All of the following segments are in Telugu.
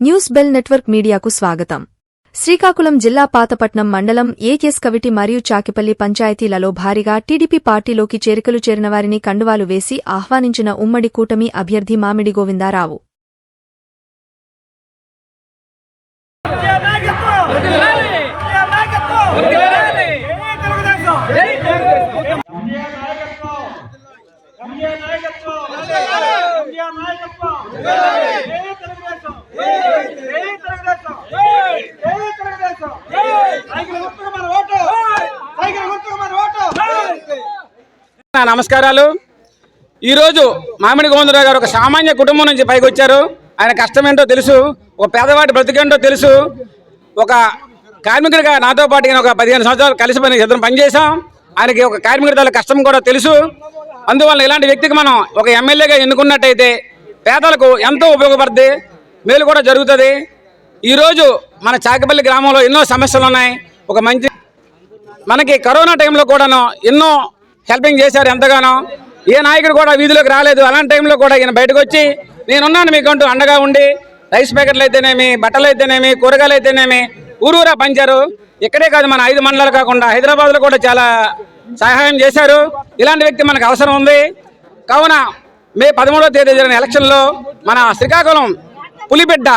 న్యూస్ బెల్ నెట్వర్క్ మీడియాకు స్వాగతం. శ్రీకాకుళం జిల్లా పాతపట్నం మండలం ఏకెస్ కవిటి మరియు చాకిపల్లి పంచాయతీలలో భారీగా టీడీపీ పార్టీలోకి చేరికలు చేరిన వారిని కండువాలు వేసి ఆహ్వానించిన ఉమ్మడి కూటమి అభ్యర్థి మామిడి గోవిందారావు. నమస్కారాలు. ఈరోజు మామిడి గోవిందరావు గారు ఒక సామాన్య కుటుంబం నుంచి పైకి వచ్చారు. ఆయన కష్టం ఏంటో తెలుసు ఒక పేదవాడి బ్రతికేంటో తెలుసు. ఒక కార్మికుడిగా నాతో పాటు నేను ఒక పదిహేను సంవత్సరాలు కలిసి పని ఇద్దరం పనిచేసాం ఆయనకి ఒక కార్మికుడి తాలూకు కష్టం కూడా తెలుసు. అందువల్ల ఇలాంటి వ్యక్తికి మనం ఒక ఎమ్మెల్యేగా ఎన్నుకున్నట్టయితే పేదలకు ఎంతో ఉపయోగపడుతుంది మేలు కూడా జరుగుతుంది. ఈరోజు మన చాకపల్లి గ్రామంలో ఎన్నో సమస్యలు ఉన్నాయి. ఒక మంచి మనకి కరోనా టైంలో కూడాను ఎన్నో హెల్పింగ్ చేశారు ఎంతగానో. ఏ నాయకుడు కూడా వీధిలోకి రాలేదు. అలాంటి టైంలో కూడా ఈయన బయటకు వచ్చి నేనున్నాను మీకంటూ అండగా ఉండి రైస్ ప్యాకెట్లు అయితేనేమి బట్టలు అయితేనేమి కూరగాయలు అయితేనేమి ఊరూరా పంచారు. ఇక్కడే కాదు మన ఐదు మండలాలు కాకుండా హైదరాబాద్లో కూడా చాలా సహాయం చేశారు. ఇలాంటి వ్యక్తి మనకు అవసరం ఉంది. కావున మే పదమూడవ తేదీ జరిగిన ఎలక్షన్లో మన శ్రీకాకుళం పులిబిడ్డ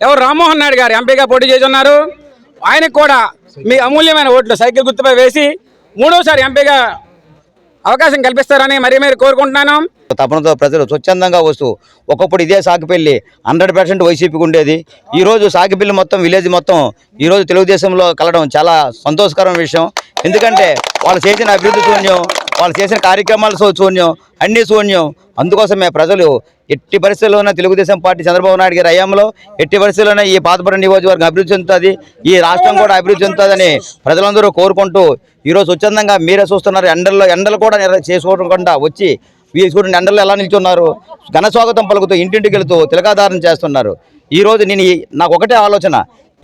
ఎవరు రామ్మోహన్ నాయుడు గారు ఎంపీగా పోటీ చేస్తున్నారు? ఆయనకు కూడా మీ అమూల్యమైన ఓట్లు సైకిల్ గుర్తుపై వేసి మూడోసారి ఎంపీగా అవకాశం కల్పిస్తారని మరీ మీరు కోరుకుంటున్నాను. తపనతో ప్రజలు స్వచ్ఛందంగా వస్తూ ఒకప్పుడు ఇదే సాకిపల్లి హండ్రెడ్ పర్సెంట్ వైసీపీకి ఉండేది. ఈరోజు రోజు సాకిపల్లి మొత్తం విలేజ్ మొత్తం ఈ రోజు తెలుగుదేశంలో కలవడం చాలా సంతోషకరమైన విషయం. ఎందుకంటే వాళ్ళు చేసిన అభివృద్ధి శూన్యం వాళ్ళు చేసిన కార్యక్రమాలు శూన్యం అన్నీ శూన్యం. అందుకోసమే ప్రజలు ఎట్టి పరిస్థితుల్లోనే తెలుగుదేశం పార్టీ చంద్రబాబు నాయుడు గారి హయాంలో ఎట్టి పరిస్థితుల్లోనే ఈ పాతపురం నియోజకవర్గం అభివృద్ధి చెందుతుంది ఈ రాష్ట్రం కూడా అభివృద్ధి చెందుతుందని ప్రజలందరూ కోరుకుంటూ ఈరోజు స్వచ్ఛందంగా మీరే చూస్తున్నారు. ఎండల్లో ఎండలు కూడా చేసుకోకుండా వచ్చి వీరు చూడండి ఎండల్లో ఎలా నిల్చున్నారు. ఘన స్వాగతం పలుకుతూ ఇంటింటికి వెళుతూ తిలకాధారణ చేస్తున్నారు. ఈరోజు నేను నాకు ఒకటే ఆలోచన.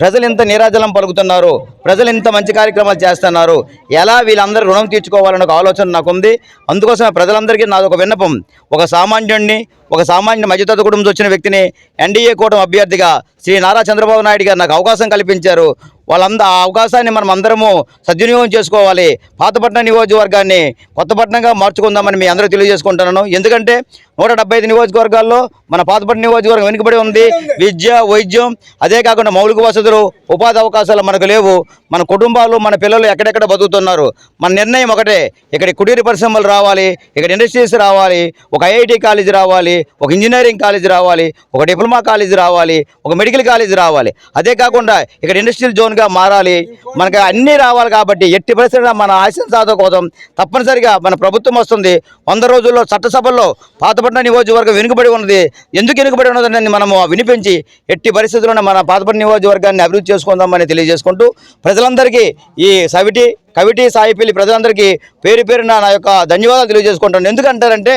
ప్రజలు ఇంత నీరాజలం పలుకుతున్నారు? ప్రజలు ఇంత మంచి కార్యక్రమాలు చేస్తున్నారు? ఎలా వీళ్ళందరూ రుణం తీర్చుకోవాలని ఒక ఆలోచన నాకుంది. అందుకోసమే ప్రజలందరికీ నాది ఒక విన్నపం. ఒక సామాన్యుడిని ఒక సామాన్య మధ్యతరగతి కుటుంబం వచ్చిన వ్యక్తిని ఎన్డీఏ కూటమి అభ్యర్థిగా శ్రీ నారా చంద్రబాబు నాయుడు గారు నాకు అవకాశం కల్పించారు. వాళ్ళంద ఆ అవకాశాన్ని మనం అందరము సద్వినియోగం చేసుకోవాలి. పాతపట్నం నియోజకవర్గాన్ని కొత్తపట్నంగా మార్చుకుందామని మీ అందరూ తెలియజేసుకుంటున్నాను. ఎందుకంటే నూట డెబ్బై ఐదు నియోజకవర్గాల్లో మన పాతపట్నం నియోజకవర్గం వెనుకబడి ఉంది. విద్య వైద్యం అదే కాకుండా మౌలిక వసతులు ఉపాధి అవకాశాలు మనకు లేవు. మన కుటుంబాలు మన పిల్లలు ఎక్కడెక్కడ బతుకుతున్నారు? మన నిర్ణయం ఒకటే. ఇక్కడ కుటీర పరిశ్రమలు రావాలి ఇక్కడ ఇండస్ట్రీస్ రావాలి ఒక ఐఐటి కాలేజ్ రావాలి ఒక ఇంజనీరింగ్ కాలేజ్ రావాలి ఒక డిప్లొమా కాలేజ్ రావాలి ఒక మెడికల్ కాలేజ్ రావాలి. అదే కాకుండా ఇక్కడ ఇండస్ట్రియల్ జోన్గా మారాలి. మనకి అన్నీ రావాలి కాబట్టి ఎట్టి పరిస్థితుల్లో మన ఆశయం సాధన కోసం తప్పనిసరిగా మన ప్రభుత్వం వస్తుంది. వంద రోజుల్లో చట్టసభల్లో పాతపట్నం నియోజకవర్గం వెనుకబడి ఉన్నది. ఎందుకు వెనుకబడి ఉన్నదని మనము వినిపించి ఎట్టి పరిస్థితుల్లోనే మన పాతపట్నం నియోజకవర్గాన్ని అభివృద్ధి చేసుకుందామని తెలియజేసుకుంటూ ప్రజలందరికీ ఈ సవిటి కవిటి సాయిపల్లి ప్రజలందరికీ పేరు పేరున నా యొక్క ధన్యవాదాలు తెలియజేసుకుంటాను ఎందుకంటారంటే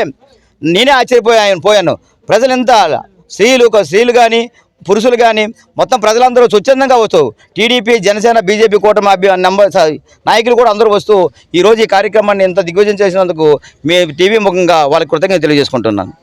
నేనే ఆశ్చర్యపోయాను పోయాను. ప్రజలు ఎంత స్త్రీలు స్త్రీలు కానీ పురుషులు కానీ మొత్తం ప్రజలందరూ స్వచ్ఛందంగా వస్తూ టీడీపీ జనసేన బీజేపీ కూటమి అభ్య నంబర్ నాయకులు కూడా అందరూ వస్తూ ఈరోజు ఈ కార్యక్రమాన్ని ఇంత దిగ్విజయం చేసినందుకు మీ టీవీ ముఖంగా వాళ్ళకి కృతజ్ఞత తెలియజేసుకుంటున్నాను.